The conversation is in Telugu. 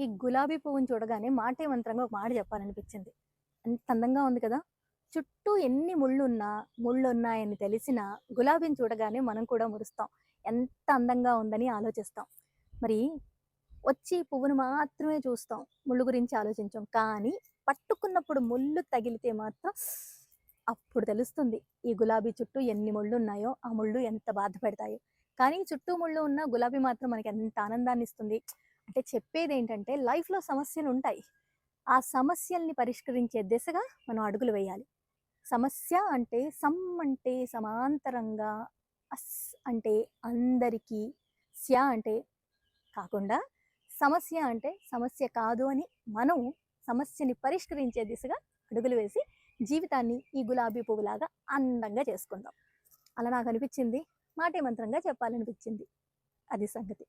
ఈ గులాబీ పువ్వుని చూడగానే మాటే మంత్రంగా ఒక మాట చెప్పాలనిపించింది. అంత అందంగా ఉంది కదా? చుట్టూ ఎన్ని ముళ్ళున్నా ముళ్ళు ఉన్నాయని గులాబీని చూడగానే మనం కూడా మురుస్తాం. ఎంత అందంగా ఉందని ఆలోచిస్తాం. మరి వచ్చి పువ్వును మాత్రమే చూస్తాం ముళ్ళు గురించి ఆలోచించాం. కానీ పట్టుకున్నప్పుడు ముళ్ళు తగిలితే మాత్రం అప్పుడు తెలుస్తుంది ఈ గులాబీ చుట్టూ ఎన్ని ముళ్ళు ఉన్నాయో ఆ ముళ్ళు ఎంత బాధ పెడతాయో కానీ చుట్టూ ముళ్ళు ఉన్న గులాబీ మాత్రం మనకి ఎంత ఆనందాన్ని ఇస్తుంది. అంటే చెప్పేది ఏంటంటే లైఫ్లో సమస్యలు ఉంటాయి ఆ సమస్యల్ని పరిష్కరించే దిశగా మనం అడుగులు వేయాలి. సమస్య అంటే సమ్ అంటే సమాంతరంగా అస్ అంటే అందరికీ స్య అంటే కాకుండా సమస్య అంటే సమస్య కాదు అని మనం సమస్యని పరిష్కరించే దిశగా అడుగులు వేసి జీవితాన్ని ఈ గులాబీ పువ్వులాగా అందంగా చేసుకుందాం. అలా నాకు అనిపించింది మాటే మంత్రంగా చెప్పాలనిపించింది. అది సంగతి.